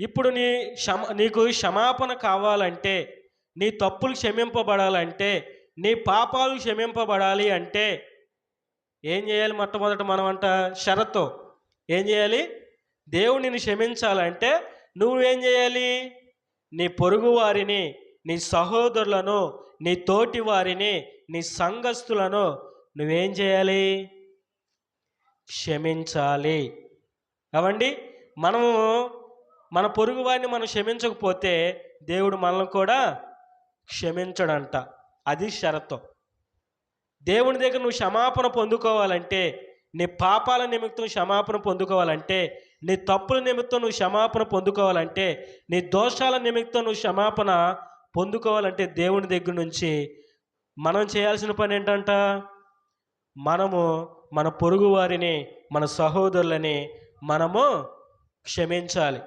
ఇప్పుడు నీ క్షమ నీకు క్షమాపణ కావాలంటే నీ తప్పులు క్షమింపబడాలంటే నీ పాపాలు క్షమింపబడాలి అంటే ఏం చేయాలి మొట్టమొదట మనం అంట? షరతో. ఏం చేయాలి? దేవుడు నిన్ను క్షమించాలంటే నువ్వేం చేయాలి? నీ పొరుగు వారిని నీ సహోదరులను నీ తోటి వారిని నీ సంఘస్థులను నువ్వేం చేయాలి? క్షమించాలి. అవండి మనము మన పొరుగు వారిని మనం క్షమించకపోతే దేవుడు మనల్ని కూడా క్షమించడంట. అది షరతు. దేవుని దగ్గర నువ్వు క్షమాపణ పొందుకోవాలంటే నీ పాపాల నిమిత్తం క్షమాపణ పొందుకోవాలంటే నీ తప్పుల నిమిత్తం నువ్వు క్షమాపణ పొందుకోవాలంటే నీ దోషాల నిమిత్తం నువ్వు క్షమాపణ పొందుకోవాలంటే దేవుని దగ్గర నుంచి మనం చేయాల్సిన పని ఏంటంట? మనము మన పొరుగు వారిని మన సహోదరులని మనము క్షమించాలి.